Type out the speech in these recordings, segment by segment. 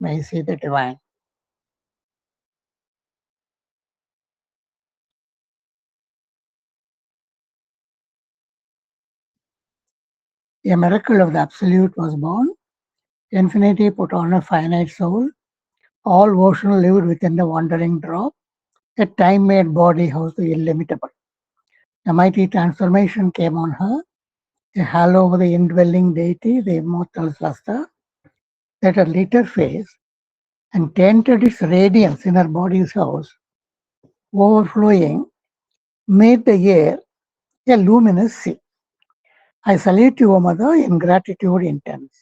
May see the divine. A miracle of the Absolute was born. Infinity put on a finite soul. All ocean lived within the wandering drop. A time made body housed the illimitable. A mighty transformation came on her. A halo over the indwelling deity, the immortal luster, at a later phase and tainted its radiance in her body's house, overflowing, made the air a luminous sea. I salute you, O Mother, in gratitude intense.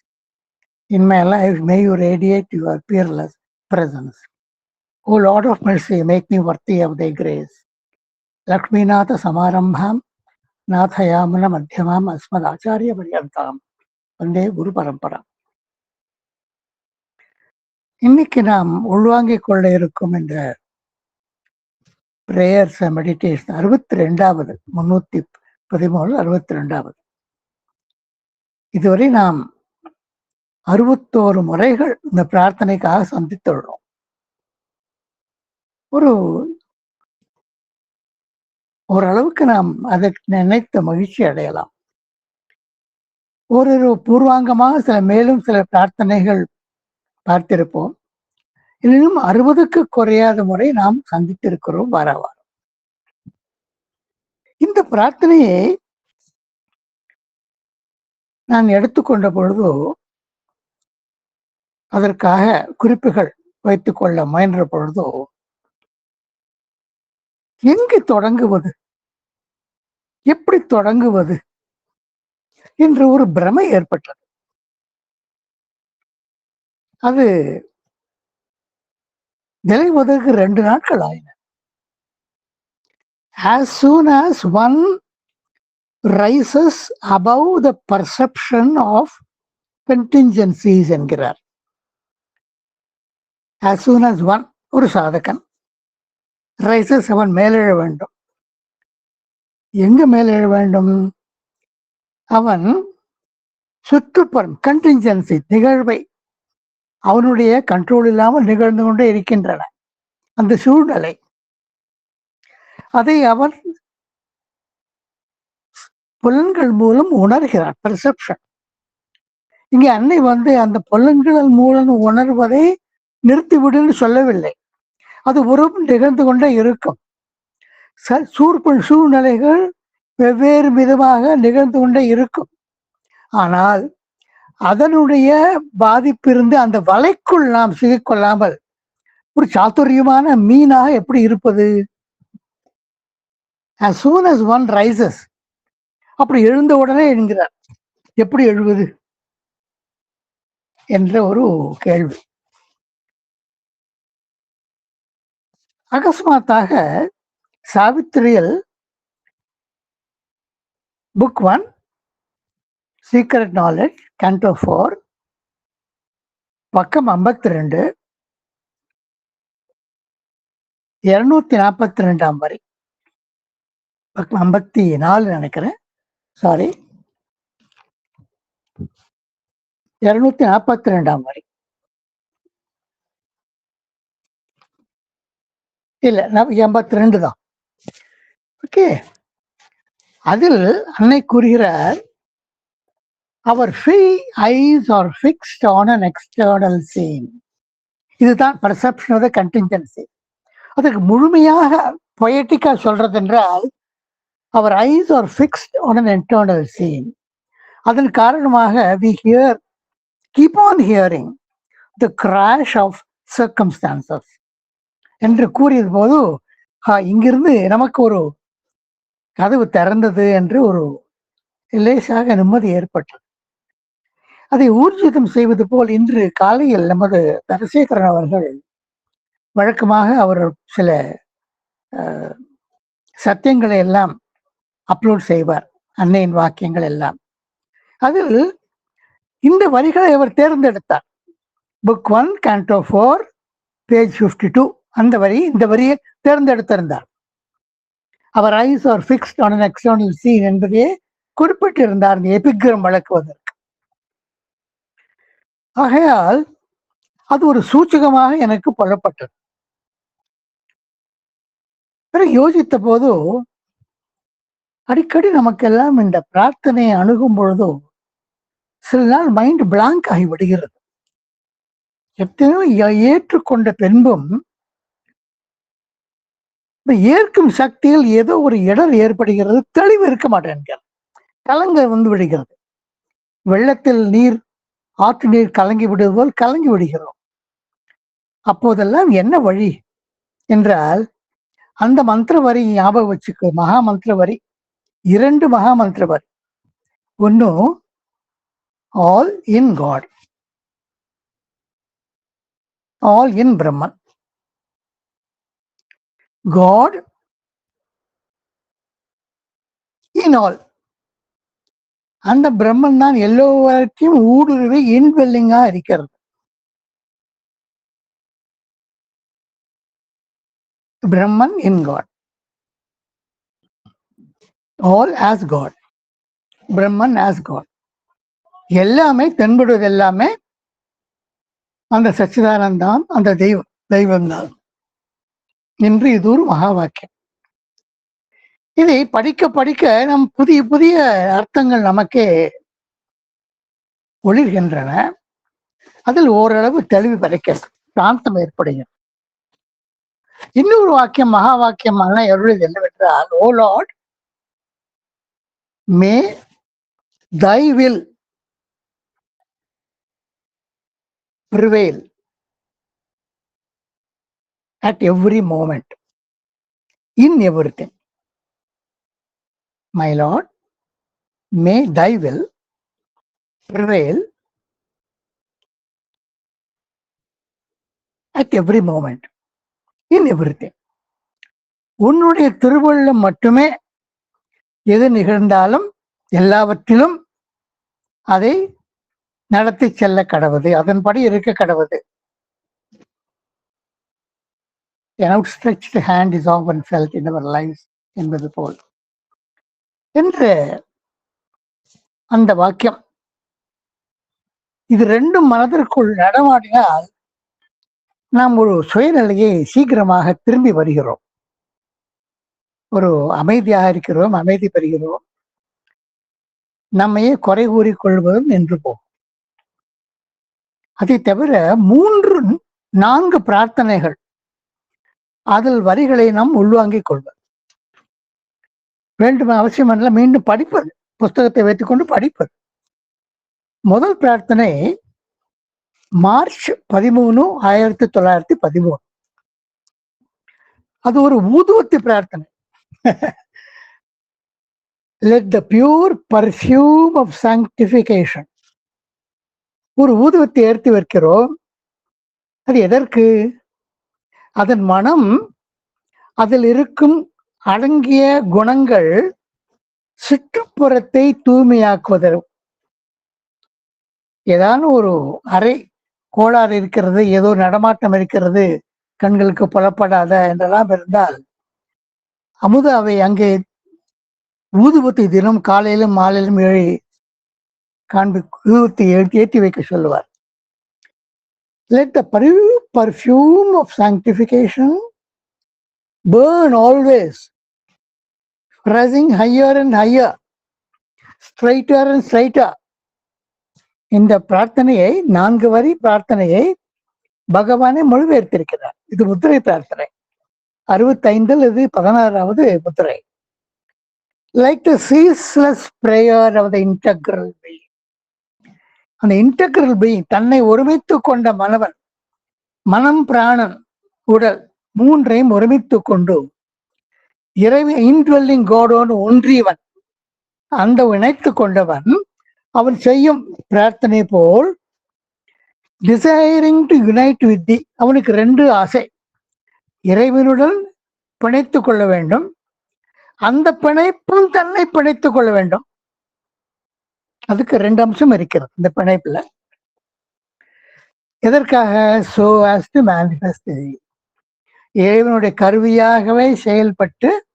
In my life, may you radiate your peerless presence. O Lord of mercy, make me worthy of thy grace. Lakshminatha ಸಮಾರಂಭಾಂ ನಾಥಯಾಮನ ಮಧ್ಯಮಾಂ ಅಸ್ಮದಾಚಾರ್ಯ ಪರ್ಯಂತಾಂ ಒಂದೇ ಗುರು இன்னைக்கு நாம் உள்வாங்கிக் கொள்ள இருக்கும் என்ற prayers meditation அறுபத்தி ரெண்டாவது முன்னூத்தி பதிமூணு அறுபத்தி ரெண்டாவது இதுவரை நாம் அறுபத்தோரு முறைகள் இந்த பிரார்த்தனைக்காக சந்தித்துள்ளோம். ஒரு ஓரளவுக்கு நாம் அதற்கு நினைத்த மகிழ்ச்சி அடையலாம். ஒரு பூர்வாங்கமாக சில மேலும் சில பிரார்த்தனைகள் பார்த்திருப்போம். இன்னும் அறுபதுக்கு குறையாத முறை நாம் சந்தித்திருக்கிறோம் வார வாரம் இந்த பிரார்த்தனையை நான் எடுத்துக்கொண்ட பொழுது அதற்காக குறிப்புகள் வைத்துக் கொள்ள முயன்ற பொழுதோ எங்கு தொடங்குவது? எப்படி தொடங்குவது? என்று ஒரு பிரமை ஏற்பட்டது. அது நிலைவதற்கு ரெண்டு நாட்கள் ஆயின. As soon as one rises above the perception of contingencies என்கிறார். As soon as one ஒரு சாதகன் ரைசஸ் அவன் மேலெழ வேண்டும். எங்க மேலெழ வேண்டும்? அவன் சுற்றுப்புறம் கண்டிஞ்சன்சி நிகழ்வை அவனுடைய கண்ட்ரோல் இல்லாமல் நிகழ்ந்து கொண்டே இருக்கின்றன. அந்த சூழ்நிலை. அதை அவர் புலன்கள் மூலம் உணர்கிறான் பெர்செப்ஷன் இங்கே அன்னை வந்து அந்த புலன்கள் மூலம் உணர்வதை நிறுத்திவிடுன்னு சொல்லவில்லை. அது ஒரு நிகழ்ந்து கொண்டே இருக்கும். சூர்பன் சூழ்நிலைகள் வெவ்வேறு விதமாக நிகழ்ந்து கொண்டே இருக்கும். ஆனால் அதனுடைய பாதிப்பிருந்து அந்த வலைக்குள் நாம் சிக்கிக்கொள்ளாமல் ஒரு சாத்துரியமான மீனாக எப்படி இருப்பது? As soon as one rises அப்படி எழுந்த உடனே என்கிறார் எப்படி எழுவது? என்ற ஒரு கேள்வி. அகஸ்மாத்தாக சாவித்திரியல் book one secret knowledge canto four பக்கம் ஐம்பத்தி ரெண்டு இருநூத்தி நாற்பத்தி ரெண்டாம் வரி. பக்கம் ஐம்பத்தி நாலு நினைக்கிறேன். சாரி இருநூத்தி நாற்பத்தி ரெண்டாம் வரி. இல்ல எண்பத்தி ரெண்டு தான். ஓகே அதில் அன்னை கூறுகிறார் our free eyes are fixed on an external scene இதுதான் பர்செப்ஷன் ஆஃப் த கண்டிஞ்சன்சி அதுக்கு முழுமையாக பொயட்டிக்கா சொல்றது என்றால் our eyes are fixed on an internal scene அதன் காரணமாக we hear keep on hearing the crash of circumstances என்று கூறியது போது இங்கிருந்து நமக்கு ஒரு கதவு திறந்தது என்று ஒரு லேசாக நிம்மதி ஏற்பட்டது. அதை ஊர்ஜிதம் செய்வது போல் இன்று காலையில் நமது தரசேகரன் அவர்கள் வழக்கமாக அவர் சில சத்தியங்களை எல்லாம் அப்லோட் செய்வார் அன்னையின் வாக்கியங்கள் எல்லாம். அதில் இந்த வரிகளை அவர் தேர்ந்தெடுத்தார். Book one canto four page fifty two அந்த வரி இந்த வரியை தேர்ந்தெடுத்திருந்தார். Our eyes are fixed on external scene என்பதையே குறிப்பிட்டிருந்தார் இந்த எபிக்ரம் வழக்குவதில் ஆகையால் அது ஒரு சூச்சகமாக எனக்கு புலப்பட்டது பிறகு யோசித்த போது அடிக்கடி நமக்கெல்லாம் இந்த பிரார்த்தனையை அணுகும் பொழுதோ சில நாள் மைண்ட் பிளாங்க் ஆகி விடுகிறது. எத்தனையோ ஏற்றுக்கொண்ட பின்பும் ஏற்கும் சக்தியில் ஏதோ ஒரு இடர் ஏற்படுகிறது தெளிவு இருக்க மாட்டேன் கலங்க வந்து விடுகிறது. வெள்ளத்தில் நீர் ஆற்று நீர் கலங்கி விடுவது போல் கலங்கி விடுகிறோம். அப்போதெல்லாம் என்ன வழி? என்றால் அந்த மந்திர வரி ஞாபகம் வச்சுக்க மகா மந்திர வரி இரண்டு மகா மந்திர வரி ஒன்று all in God all in Brahman God in all அந்த பிரம்மன் தான் எல்லோருக்கும் ஊடுருவி இன்வெல்லிங்கா இருக்கிறது. Brahman in God all as God Brahman as God எல்லாமே தென்படுவது எல்லாமே அந்த சச்சிதானந்தான் அந்த தெய்வம் தெய்வம்தான். என்று இது ஒரு மகா வாக்கியம் இதை படிக்க படிக்க நம் புதிய புதிய அர்த்தங்கள் நமக்கே ஒளிர்கின்றன. அதில் ஓரளவு தெளிவு கிடைக்க சாந்தம் ஏற்படுகிறது. இன்னொரு வாக்கியம் மகா வாக்கியமான எருளது என்னவென்றால் O Lord may thy will at every moment in every thing my Lord may thy will prevail at every moment in every உன்னுடைய திருவள்ளம் மட்டுமே எது நிகழ்ந்தாலும் எல்லாவற்றிலும் அதை நடத்தி செல்ல கடவுது அதன்படி இருக்க கடவுது An outstretched hand is often felt in our lives என்பது போல் என்று அந்த வாக்கியம். இது ரெண்டும் மனதிற்குள் நடமாடினால் நாம் ஒரு சுயநிலையை சீக்கிரமாக திரும்பி வருகிறோம். ஒரு அமைதியாக இருக்கிறோம் அமைதி பெறுகிறோம். நம்மையே குறை கூறிக்கொள்வதும் நின்று போகும். அதை தவிர மூன்று நான்கு பிரார்த்தனைகள். அதில் வரிகளை நாம் உள்வாங்கிக் கொள்வது வேண்டும் அவசியம் அல்ல மீண்டும் படிப்பது புஸ்தகத்தை வைத்துக்கொண்டு படிப்பது முதல் பிரார்த்தனை மார்ச் பதிமூணு ஆயிரத்தி தொள்ளாயிரத்தி பதிமூணு. அது ஒரு ஊதுவத்தி பிரார்த்தனை. Let the pure perfume of sanctification ஒரு ஊதுவத்தை ஏற்றி வைக்கிறோம். அது எதற்கு? அதன் மனம் அதில் இருக்கும் அடங்கிய குணங்கள் சுற்றுப்புறத்தை தூய்மையாக்குவதற்கு ஏதாவது ஒரு அறை கோளாறு இருக்கிறது ஏதோ நடமாட்டம் இருக்கிறது கண்களுக்கு புலப்படாத என்றெல்லாம் இருந்தால் அமுதாவை அங்கே ஊதுபத்தி தினம் காலையிலும் மாலையிலும் ஏழி காண்பி ஊதுபத்தி ஏற்றி ஏற்றி வைக்க சொல்லுவார். Let the per- of of sanctification always always, rising higher and higher, straighter and straighter. இந்த பிரார்த்தனையை நான்கு வரி பிரார்த்தனையை பகவானே மொழிபெயர்த்திருக்கிறார். இது முத்திரை பிரார்த்தனை. அறுபத்தைந்தில் இது பதினாறாவது முத்திரை. Like the ceaseless prayer of the integral be அந்த இன்டெக்ரல் பீ தன்னை ஒருமித்து கொண்ட மனவன் மனம் பிராணன் உடல் மூன்றையும் ஒருமித்து கொண்டு இறைவன் இன்ட்வெல்லிங் கோடோன் ஒன்றியவன். அந்த இணைத்து கொண்டவன் அவன் செய்யும் பிரார்த்தனை போல் desiring to unite with the அவனுக்கு ரெண்டு ஆசை. இறைவனுடன் பிணைத்துக் கொள்ள வேண்டும். அந்த பிணைப்பும் தன்னை பிணைத்துக் கொள்ள வேண்டும். அதுக்கு ரெண்டு அம்சம் இருக்கிறது இந்த பிணைப்புல. எதற்காக? சோ ஆஸ் டு மேனிஃபெஸ்ட் இறைவனுடைய கருவியாகவே செயல்பட்டு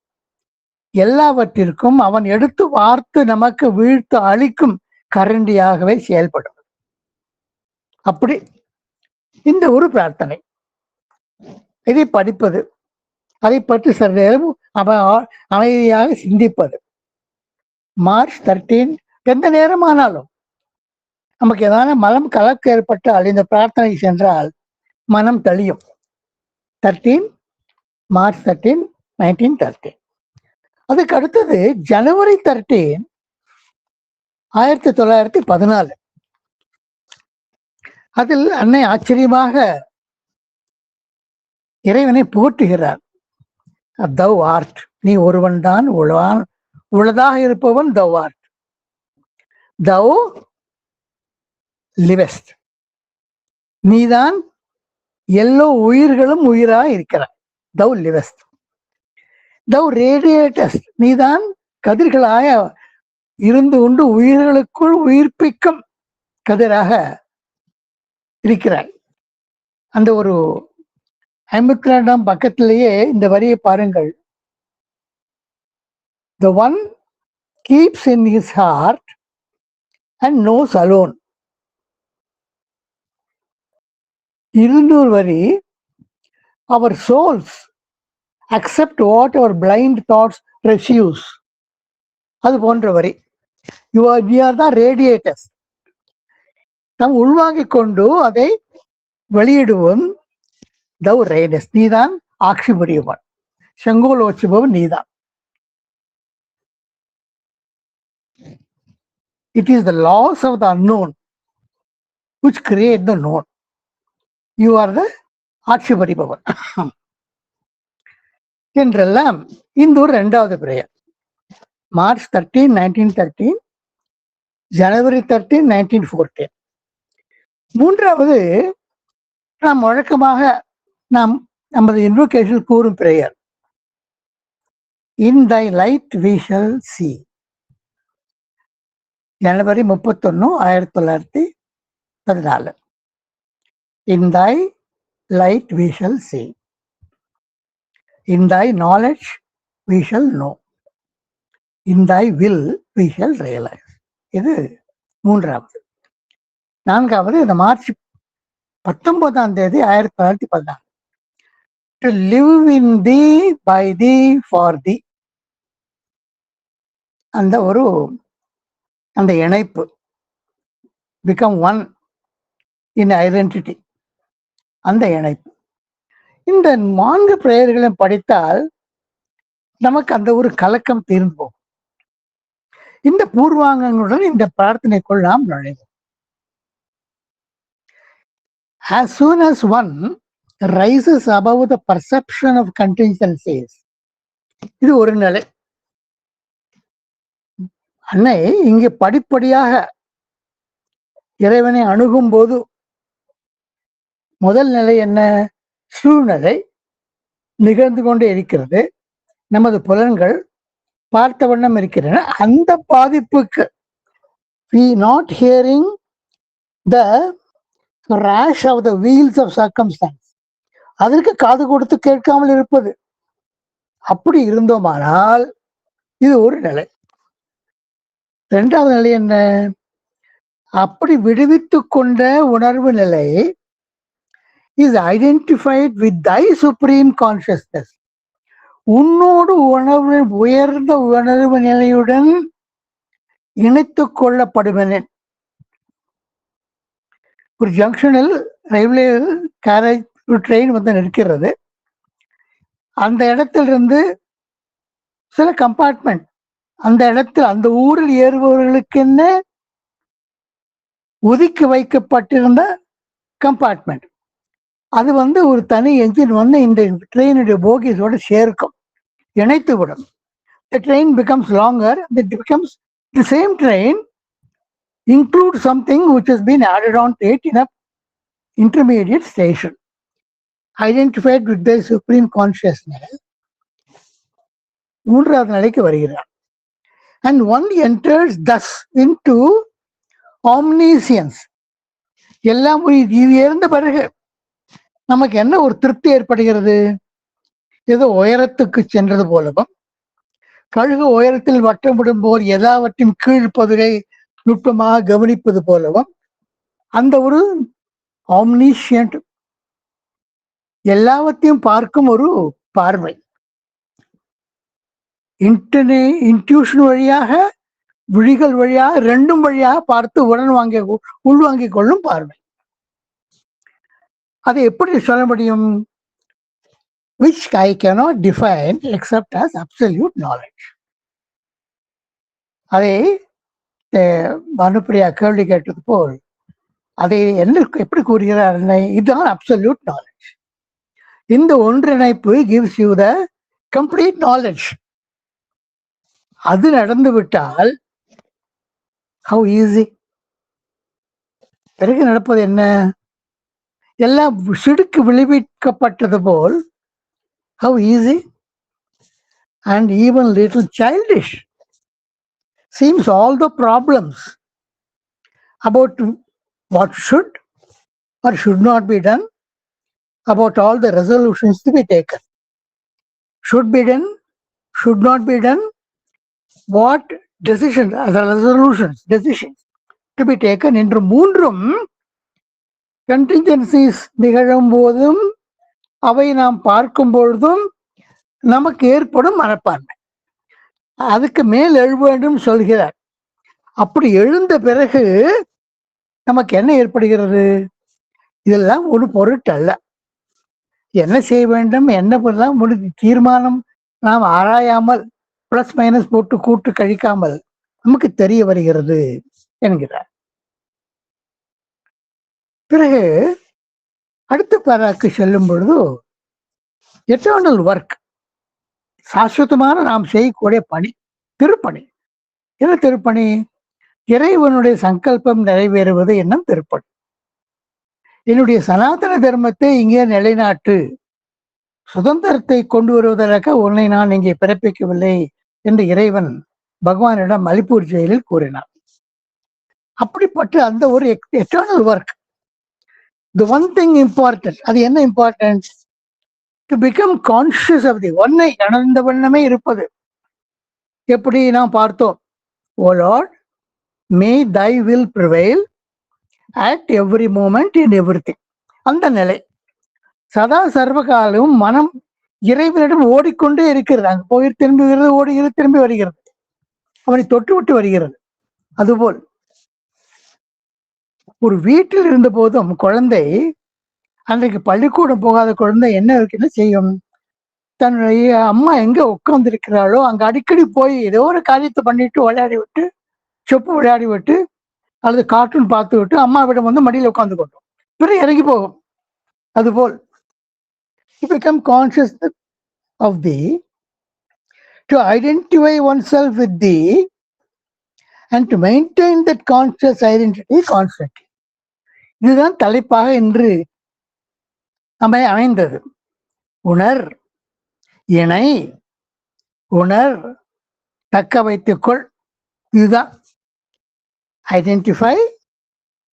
எல்லாவற்றிற்கும் அவன் எடுத்து வார்த்து நமக்கு வீழ்த்து அளிக்கும் கரண்டியாகவே செயல்படும். அப்படி இந்த ஒரு பிரார்த்தனை. இதை படிப்பது அதை பற்றி சில நேரம் அமைதியாக சிந்திப்பது. மார்ச் தர்டீன் எந்த நேரமானாலும் நமக்கு ஏதாவது மனம் கலக்கு ஏற்பட்டால் இந்த பிரார்த்தனை சென்றால் மனம் தெளியும். Thirteen March thirteen nineteen thirteen அதுக்கு அடுத்தது ஜனவரி தர்டீன் ஆயிரத்தி தொள்ளாயிரத்தி பதினாலு. அதில் அன்னை ஆச்சரியமாக இறைவனை போற்றுகிறார் தவ் ஆர்ட் நீ ஒருவன் தான் உழவான் உளதாக இருப்பவன் தவ் ஆர்ட் தவ் லிவெஸ்ட் நீதான் எல்லோ உயிர்களும் உயிராக இருக்கிறாய். தவ் லிவெஸ்ட் தவ் ரேடியேட்டஸ் நீதான் கதிர்களாய இருந்து கொண்டு உயிர்களுக்குள் உயிர்ப்பிக்கும் கதிராக இருக்கிறாய். அந்த ஒரு ஐம்பத்தி ரெண்டாம் பக்கத்திலேயே இந்த வரியை பாருங்கள். The one keeps in his heart and knows alone இருநூறு வரி our souls accept what our blind thoughts refuse அது போன்ற வரி. யூ ஆர் வி ஆர் தான் ரேடியேட்டர்ஸ் நாம் உள்வாங்கிக் கொண்டு அதை வெளியிடுவோம். தவ் ரேடஸ் நீதான் ஆட்சி புரியவன். செங்கோல் வச்சுபவன் நீதான் it is the laws of the unknown which create the known. You are the ஆட்சி புரிபவன். என்றெல்லாம் இந்த ஒரு ரெண்டாவது prayer March thirteen nineteen thirteen January thirteen nineteen fourteen மூன்றாவது நாம் வழக்கமாக நாம் நமது இன்வோகேஷன் கூறும் prayer in thy light we shall see ஜனவரி முப்பத்தொன்னு ஆயிரத்தி தொள்ளாயிரத்தி பதினாலு. In thy light we shall see in thy knowledge we shall know in thy will we shall realise இது மூன்றாவது. நான்காவது இந்த மார்ச் பத்தொன்பதாம் தேதி ஆயிரத்தி தொள்ளாயிரத்தி பதினாறு to live in the by the for the அந்த ஒரு அந்த இணைப்பு. பிகம் ஒன் இன் ஐடென்டிட்டி அந்த இணைப்பு. இந்த நான்கு பிரேயர்களையும் படித்தால் நமக்கு அந்த ஒரு கலக்கம் தீர்ந்து போகும். இந்த பூர்வாங்கங்களுடன் இந்த பிரார்த்தனைக்குள் நாம் நுழைவோம். As soon as one rises above the perception of contingencies இது ஒரு நிலை. அன்னை இங்கே படிப்படியாக இறைவனை அணுகும் போது முதல் நிலை என்ன? சூழ்நிலை நிகழ்ந்து கொண்டே இருக்கிறது. நமது புலன்கள் பார்த்த வண்ணம் இருக்கின்றன. அந்த பாதிப்புக்கு we not hearing the rush of the wheels of circumstance அதற்கு காது கொடுத்து கேட்காமல் இருப்பது. அப்படி இருந்தோமானால் இது ஒரு நிலை. ரெண்டாவது நிலை என்ன? அப்படி விடுவித்து கொண்ட உணர்வு நிலை is identified with thy supreme consciousness உன்னோடு உணர்வு உயர்ந்த உணர்வு நிலையுடன் இணைத்துக் கொள்ளப்படுவன ஒரு ஜங்ஷனில் ரயில்வே கேரேஜ் ஒரு ட்ரெயின் வந்து நிற்கிறது. அந்த இடத்திலிருந்து சில கம்பார்ட்மெண்ட் அந்த இடத்தில் அந்த ஊரில் ஏறுபவர்களுக்கென்ன ஒதுக்கி வைக்கப்பட்டிருந்த கம்பார்ட்மெண்ட் அது வந்து ஒரு தனி என்ஜின் வந்து இந்த ட்ரெயினுடைய போகிஸோட சேர்க்கும் இணைத்து விடும் the train becomes longer becomes the same train include something which is been added on to it in a intermediate station identified with the supreme consciousness மூன்றாவது நிலைக்கு வருகிறார் and one enters thus into omniscience எல்லாம் இது இருந்த பிறகு நமக்கு என்ன ஒரு திருப்தி ஏற்படுகிறது? ஏதோ உயரத்துக்கு சென்றது போலவும் கழுகு உயரத்தில் வட்டமிடும் போர் எல்லாவற்றையும் கீழ்ப்பதுகை நுட்பமாக கவனிப்பது போலவும் அந்த ஒரு ஆம்னிஷியன்ட் எல்லாவற்றையும் பார்க்கும் ஒரு பார்வை. இன்டர்நே இன்ட்யூஷன் வழியாக விழிகள் வழியாக ரெண்டும் வழியாக பார்த்து உடன் வாங்கி உள்வாங்கிக் கொள்ளும் பார்வை. அதை எப்படி சொல்ல முடியும்? Which I cannot define except as absolute knowledge அதை அஹ், மனுப்பிரியா கேள்வி கேட்டது போல் அதை என்ன எப்படி கூறுகிறார் என்ன? இதுதான் அப்சல்யூட் நாலேஜ் இந்த ஒன்றிணைப்பு gives you the complete knowledge அது நடந்து விட்டால் ஹவு ஈஸி பிறகு நடப்பது என்ன? எல்லாம் சிடுக்கு விளைவிக்கப்பட்டது போல் how easy and even little childish seems all the problems about what should or should not be done, about all the resolutions to be taken. Should be done, should not be done, what decisions, the resolutions, decisions to be taken என்று மூன்றும் Contingencies நிகழும் போதும் அவை நாம் பார்க்கும் பொழுதும் நமக்கு ஏற்படும் மனப்பான்மை. அதுக்கு மேல் எழு வேண்டும் சொல்கிறார். அப்படி எழுந்த பிறகு நமக்கு என்ன ஏற்படுகிறது? இதெல்லாம் ஒரு பொருட்டல்ல. என்ன செய்ய வேண்டும்? என்ன பண்ணலாம் முடிஞ்சு தீர்மானம் நாம் ஆராயாமல் பிளஸ் மைனஸ் போட்டு கூட்டு கழிக்காமல் நமக்கு தெரிய வருகிறது என்கிறார். பிறகு அடுத்த பேராக்கு செல்லும் பொழுது எட்டர்னல் ஒர்க் சாஸ்வதமான நாம் செய்யக்கூடிய பணி திருப்பணி. என்ன திருப்பணி? இறைவனுடைய சங்கல்பம் நிறைவேறுவது என்னும் திருப்பணி. என்னுடைய சனாதன தர்மத்தை இங்கே நிலைநாட்டு சுதந்திரத்தை கொண்டு வருவதற்காக உன்னை நான் இங்கே பிறப்பிக்கவில்லை என்று இறைவன் பகவானிடம் மலிப்பூர் ஜெயிலில் கூறினார் அப்படிப்பட்ட அந்த ஒரு eternal work the one thing important அது என்ன importance to become conscious of the ஒன்னை நடந்த வண்ணமே இருப்பது. எப்படி நாம் பார்த்தோம்? O Lord may thy will prevail at every moment in every thing அந்த நிலை. சதா சர்வகாலமும் மனம் இறைவனிடம் ஓடிக்கொண்டே இருக்கிறது. அங்கே போய் திரும்புகிறது ஓடுகிறது திரும்பி வருகிறது. அவனை தொட்டு விட்டு வருகிறது. அதுபோல் ஒரு வீட்டில் இருந்த போதும் குழந்தை அன்றைக்கு பள்ளிக்கூடம் போகாத குழந்தை என்ன இருக்குன்னு செய்யும்? தன்னுடைய அம்மா எங்க உட்கார்ந்து இருக்கிறாளோ அங்க அடிக்கடி போய் ஏதோ ஒரு காரியத்தை பண்ணிட்டு விளையாடி விட்டு சொப்பு விளையாடி விட்டு அல்லது கார்ட்டூன் பார்த்து விட்டு அம்மாவிடம் வந்து மடியில் உட்கார்ந்து கொண்டோம் பிறகு இறங்கி போகும். அதுபோல் become conscious of the to identify oneself with the and to maintain that conscious identity constantly. இதுதான் தலைப்பாக இன்று அமை அமைந்தது. உணர் இணை உணர் தக்க வைத்துக்கொள். இதுதான். Identify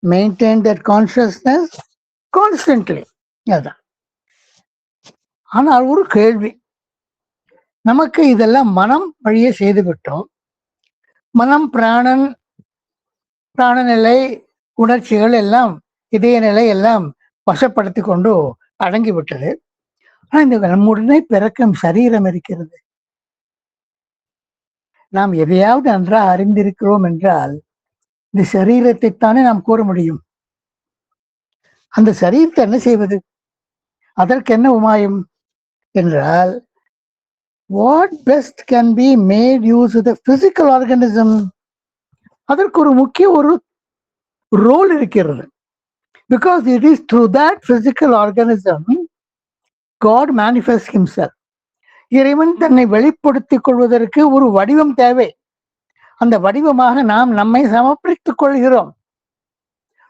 maintain that consciousness constantly அதுதான். ஆனால் ஒரு கேள்வி. நமக்கு இதெல்லாம் மனம் வழியே செய்து விட்டோம் மனம் பிராணன் பிராணநிலை உணர்ச்சிகள் எல்லாம் இதய நிலை எல்லாம் வசப்படுத்தி கொண்டு அடங்கிவிட்டது. ஆனால் இந்த நம்முடனே பிறக்கும் சரீரம் இருக்கிறது. நாம் எதையாவது நன்றாக அறிந்திருக்கிறோம் என்றால் இந்த சரீரத்தைத்தானே நாம் கூற முடியும். அந்த சரீரத்தை என்ன செய்வது? அதற்கு என்ன உமாயம் என்றால் what best can be made use the physical organism அதற்கு ஒரு முக்கிய ஒரு ரோல் இருக்கிறது. Because it is through that physical organism God manifest himself இறைவன் தன்னை வெளிப்படுத்திக் கொள்வதற்கு ஒரு வடிவம் தேவை. அந்த வடிவமாக நாம் நம்மை சமர்ப்பித்துக் கொள்கிறோம்.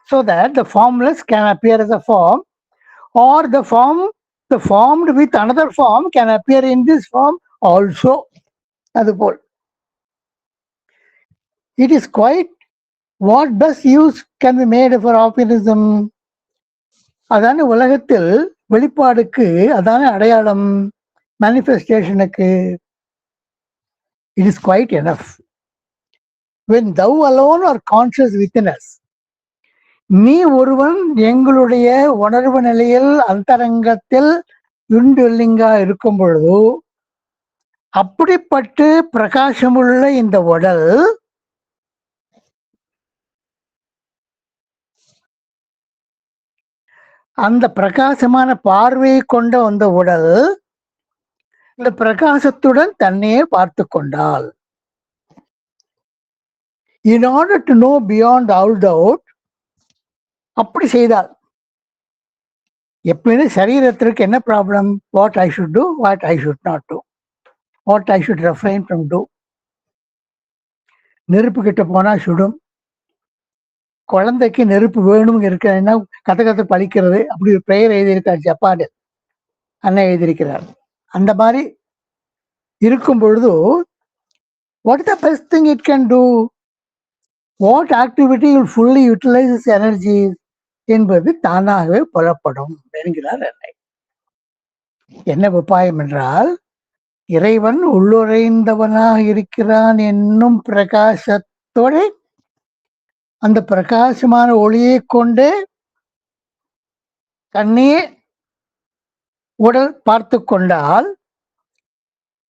So that the formless can appear as a form or the form the formed with another form can appear in this form also அதுபோல். It is quite what best use can be made for optimism? அதான உலகத்தில் வெளிப்பாடுக்கு அதான அடையாளம் மேனிஃபெஸ்டேஷனுக்கு it is quite enough when thou alone are conscious witness நீ ஒருவன் எங்களுடைய உணர்வு நிலையில் அந்தரங்கத்தில் இன்டெல்லிங்கா இருக்கும் பொழுதோ அப்படிப்பட்டு பிரகாசமுள்ள இந்த உடல் அந்த பிரகாசமான பார்வையை கொண்ட அந்த உடல் இந்த பிரகாசத்துடன் தன்னையே பார்த்து கொண்டாள். In order to know beyond all doubt அப்படி செய்தால் எப்பயுமே சரீரத்திற்கு என்ன problem what I should do what I should not do what I should refrain from do நெருப்பு கிட்ட போனா சுடும். குழந்தைக்கு நெருப்பு வேணும் இருக்கிறேன்னா கத்த கதை பழிக்கிறது. அப்படி ஒரு பெயர் எழுதியிருக்கார் ஜப்பானில். அண்ணன் எழுதியிருக்கிறார். அந்த மாதிரி இருக்கும் பொழுது what the best thing it can do what activity will fully utilise energy என்பது தானாகவே புலப்படும் என்கிறார் என்னை என்ன உபாயம் என்றால் இறைவன் உள்ளுரைந்தவனாக இருக்கிறான் என்னும் பிரகாசத்தோட அந்த பிரகாசமான ஒளியை கொண்டு தன்னையே உடல் பார்த்து கொண்டால்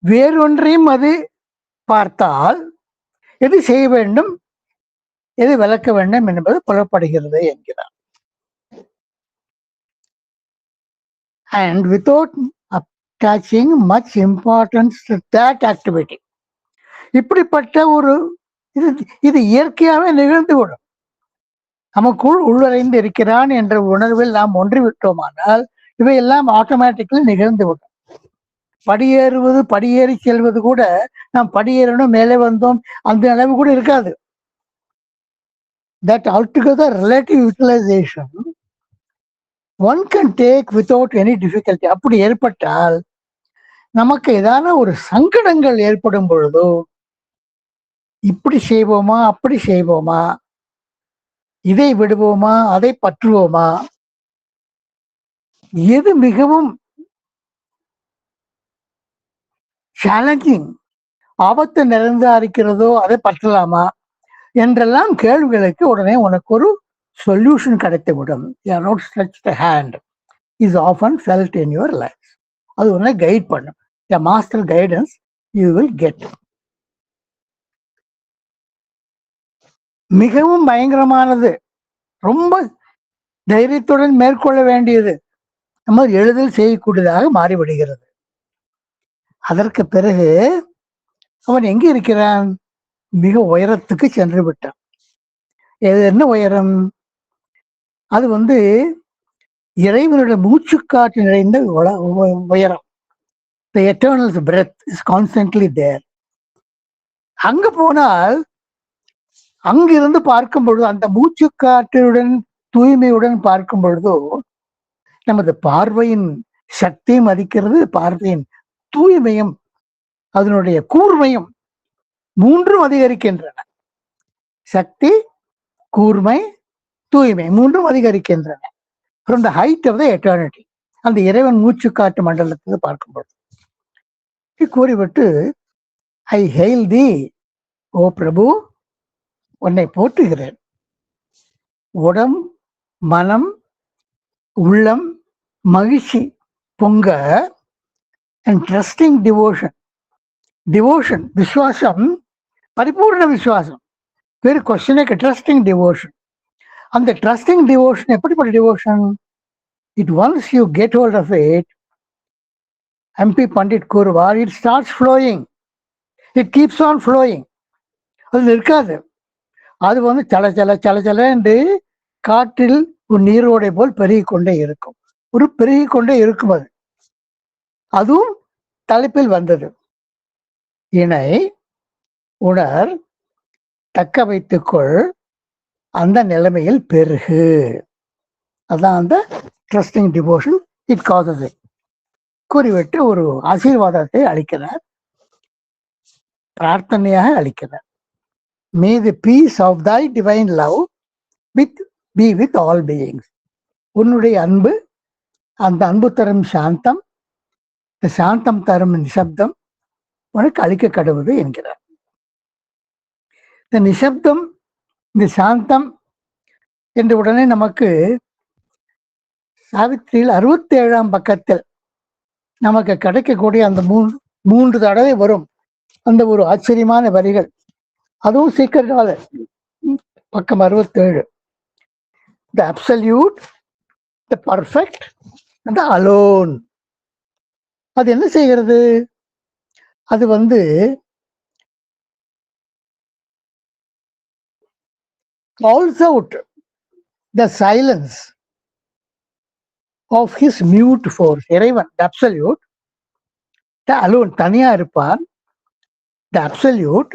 வேறொன்றையும் அது பார்த்தால் எது செய்ய வேண்டும் எது விளக்க வேண்டும் என்பது புலப்படுகிறது என்கிறார். And without attaching much importance to that activity இப்படிப்பட்ட ஒரு இது இது இயற்கையாகவே நிகழ்ந்துவிடும். நமக்குள் உள்ளறைந்து இருக்கிறான் என்ற உணர்வில் நாம் ஒன்றி விட்டோமானால் இவையெல்லாம் ஆட்டோமேட்டிக்கலி நிகழ்ந்துவிடும். படியேறுவது படியேறி செல்வது கூட நாம் படியேறணும் மேலே வந்தோம் அந்த அளவு கூட இருக்காது. That altogether relative utilisation one can take without any difficulty அப்படி ஏற்பட்டால் நமக்கு ஏதான ஒரு சங்கடங்கள் ஏற்படும் பொழுதோ இப்படி செய்வோமா அப்படி செய்வோமா இதை விடுவோமா அதை பற்றுவோமா எது மிகவும் சேலஞ்சிங் ஆபத்து நிறைந்தா இருக்கிறதோ அதை பற்றலாமா என்றெல்லாம் கேள்விகளுக்கு உடனே உனக்கு ஒரு சொல்யூஷன் கிடைத்துவிடும் you are not stretch the hand is often felt in your life அது உன்னை கைட் பண்ணும். The master guidance you will get மிகவும் பயங்கரமானது. ரொம்ப தைரியத்துடன் மேற்கொள்ள வேண்டியது. நம்ம எளிதில் செய்யக்கூடியதாக மாறிவிடுகிறது. அதற்கு பிறகு அவன் எங்கே இருக்கிறான்? மிக உயரத்துக்கு சென்று விட்டான். இது என்ன உயரம்? அது வந்து இறைவனுடைய மூச்சுக்காற்று நிறைந்த உல- உ- உயரம். The eternal breath is constantly there அங்க போனால் அங்கிருந்து பார்க்கும் பொழுது அந்த மூச்சுக்காற்றுடன் தூய்மையுடன் பார்க்கும் பொழுதோ நமது பார்வையின் சக்தியும் அதிக்கிறது பார்வையின் தூய்மையும் அதனுடைய கூர்மையும் மூன்றும் அதிகரிக்கின்றன. சக்தி கூர்மை தூய்மை மூன்றும் அதிகரிக்கின்றன. From the height of the eternity அந்த இறைவன் மூச்சு காட்டு மண்டலத்தை பார்க்கும்பொழுது. கூறிவிட்டு ஐ ஹெயில் தி ஓ பிரபு உன்னை போற்றுகிறேன். உடம் மனம் உள்ளம் மகிழ்ச்சி பொங்க அண்ட் ட்ரஸ்டிங் டிவோஷன் டிவோஷன் விசுவாசம் பரிபூர்ண விசுவாசம். வேறு கொஸ்டினுக்கு ட்ரஸ்டிங் டிவோஷன் அந்த ட்ரஸ்டிங் டிவோஷன் எப்படிப்பட்ட devotion it once you get hold of it M P Pandit கூறுவார் it starts flowing it keeps on flowing அது நிற்காது. அது வந்து சல சல சல என்று காற்றில் ஒரு நீரோடை போல் பெருகி கொண்டே இருக்கும். ஒரு பெருகி கொண்டே இருக்கும் அது. அதுவும் தலைப்பில் வந்தது. இணை உணர் தக்க வைத்துக்கொள் அந்த நிலைமையில் பெருகு. அதான் அந்த ட்ரஸ்டிங் டிவோஷன் இட் காசஸ் கூறிவிட்டு ஒரு ஆசீர்வாதத்தை அளிக்கிறார். பிரார்த்தனையாக அளிக்கிறார். May the peace of thy divine love with be with all beings உன்னுடைய அன்பு அந்த அன்பு தரும் சாந்தம் இந்த சாந்தம் தரும் நிசப்தம் உனக்கு அளிக்க கடவுது என்கிறார். இந்த நிசப்தம் இந்த சாந்தம் என்ற உடனே நமக்கு சாவித்திரியில் அறுபத்தி ஏழாம் பக்கத்தில் நமக்கு கிடைக்கக்கூடிய அந்த மூன்று மூன்று தடவை வரும். அந்த ஒரு ஆச்சரியமான வரிகள். அதுவும் சீக்கிரகால பக்கம் அறுபத்தேழு. த அப்சல்யூட் த பர்ஃபெக்ட் அந்த அலோன் அது என்ன செய்கிறது? அது வந்து calls out the silence of his mute force இறைவன் அப்சல்யூட் absolute the alone தனியா இருப்பான். த அப்சல்யூட்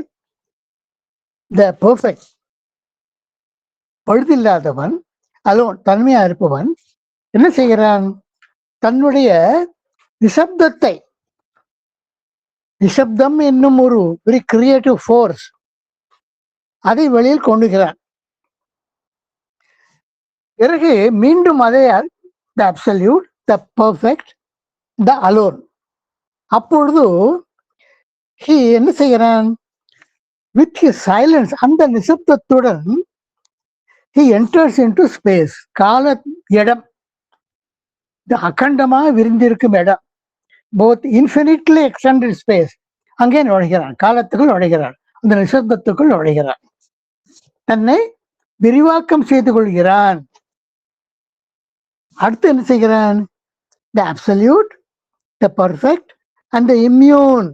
த பர்ஃபெக்ட் பழுதில்லாதவன் அலோன் தன்மையா இருப்பவன். என்ன செய்கிறான்? தன்னுடைய நிசப்தத்தை நிசப்தம் என்னும் ஒரு வெரி கிரியேட்டிவ் ஃபோர்ஸ் அதை வெளியில் கொண்டுகிறான். பிறகு மீண்டும் அதை the absolute the perfect the alone அப்பொழுது ஹி என்ன செய்கிறான்? வித் ஹி சைலன்ஸ் அந்த நிசப்தத்துடன் he enters into space கால இடம். இந்த அகண்டமாக விரிந்திருக்கும் இடம். போத் இன்ஃபினிட்லி எக்ஸ்டெண்டட் ஸ்பேஸ் அங்கே நுழைகிறான் காலத்துக்குள் நுழைகிறான் அந்த நிசப்தத்துக்குள் நுழைகிறான். தன்னை விரிவாக்கம் செய்து கொள்கிறான். அடுத்து என்ன செய்கிறான்? The absolute the perfect and the immune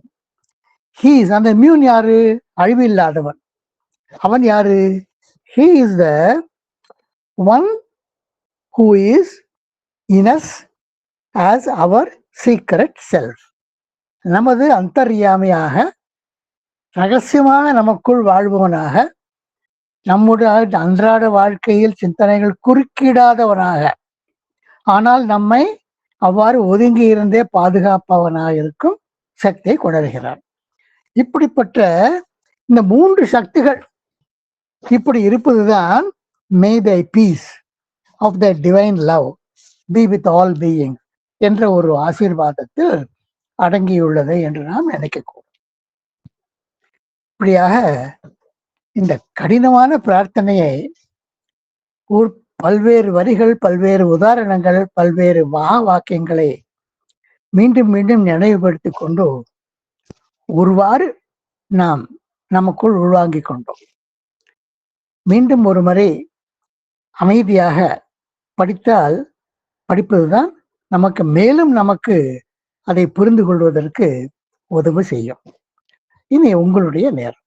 he's அந்த இம்யூன் யாரு? அழிவில்லாதவன். அவன் யாரு? He is the one who is in us as our secret self நமது அந்தர்யாமையாக ரகசியமாக நமக்குள் வாழ்பவனாக நம்முடைய அன்றாட வாழ்க்கையில் சிந்தனைகள் குறுக்கிடாதவனாக ஆனால் நம்மை அவ்வாறு ஒதுங்கி இருந்தே பாதுகாப்பவனாக இருக்கும் சக்தியை கொணர்கிறார். இப்படிப்பட்ட இந்த மூன்று சக்திகள் இப்படி இருப்பதுதான் may thy peace of the divine love be with all being என்ற ஒரு ஆசீர்வாதத்தில் அடங்கியுள்ளது என்று நாம் நினைக்கக்கூடும். இப்படியாக இந்த கடினமான பிரார்த்தனையை ஒரு பல்வேறு வரிகள் பல்வேறு உதாரணங்கள் பல்வேறு மகா வாக்கியங்களை மீண்டும் மீண்டும் நினைவுபடுத்தி கொண்டு ஒருவாறு நாம் நமக்குள் உள்வாங்கிக் கொண்டோம். மீண்டும் ஒரு முறை அமைதியாக படித்தால் படிப்பதுதான் நமக்கு மேலும் நமக்கு அதை புரிந்து கொள்வதற்கு உதவு செய்யும். இனி உங்களுடைய நேரம்.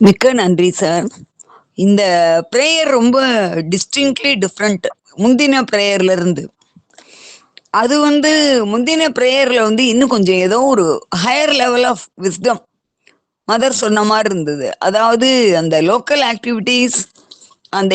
மிக்க நன்றி சார் இந்த ப்ரேயர் ரொம்ப டிஸ்டிங்க்லி டிஃப்ரெண்ட் முந்தின ப்ரேயர்ல இருந்து. அது வந்து முந்தின ப்ரேயர்ல வந்து இன்னும் கொஞ்சம் ஏதோ ஒரு higher level of wisdom mother சொன்ன மாதிரி இருந்தது. அதாவது அந்த லோக்கல் ஆக்டிவிட்டீஸ் அந்த